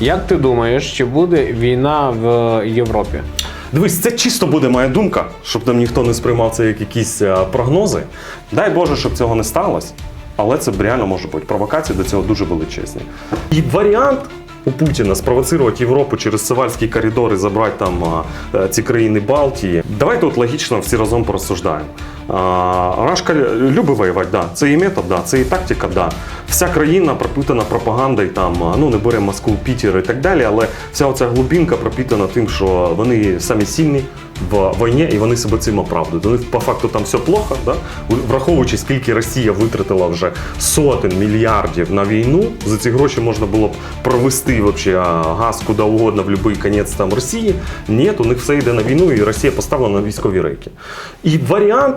Як ти думаєш, чи буде війна в Європі? Дивись, це чисто буде моя думка, щоб там ніхто не сприймав це як якісь е, прогнози. Дай Боже, щоб цього не сталося, але це реально може бути. Провокації до цього дуже величезні. І варіант у Путіна спровоцирувати Європу через Севальський коридор і забрати там е, ці країни Балтії. Давайте от логічно всі разом порозсуждаємо. Рашка любить воювати, да. це і метод, да. це і тактика, да. Вся країна пропитана пропагандою, там, ну не беремо Москву, Пітер і так далі, але вся оця глибинка пропитана тим, що вони самі сильні в війні і вони себе цим оправдують. Них по факту там все плохо, да? враховуючи, скільки Росія витратила вже сотень мільярдів на війну, за ці гроші можна було б провести вообще газ куди угодно в будь-який кінець там Росії. Ні, у них все йде на війну, і Росія поставлена на військові рейки. І варіант.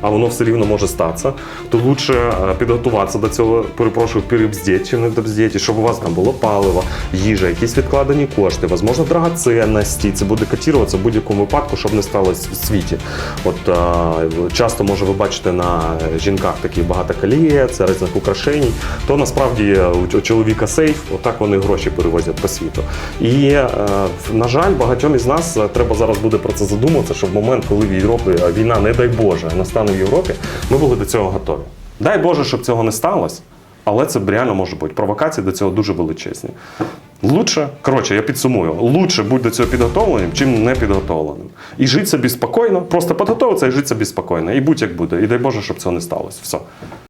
а воно все рівно може статися, то лучше е, підготуватися до цього, перепрошую, перебздіть чи не добздіть, щоб у вас там було паливо, їжа, якісь відкладені кошти, можливо, драгоценності. Це буде котіруватися в будь-якому випадку, щоб не сталося в світі. От е, часто може ви бачите на жінках такі багато колієць, різних украшень, то насправді у чоловіка сейф, отак вони гроші перевозять по світу. І е, на жаль, багатьом із нас треба зараз буде про це задуматися, щоб в момент, коли в Європі війна, не дай Боже, настане в Європі, ми були до цього готові. Дай Боже, щоб цього не сталося, але це реально може бути. Провокації до цього дуже величезні. Лучше, коротше, я підсумую, лучше будь до цього підготовленим, чим не підготовленим. І жити собі спокійно, просто підготовитися і жити собі спокійно. І будь як буде. І дай Боже, щоб цього не сталося. Все.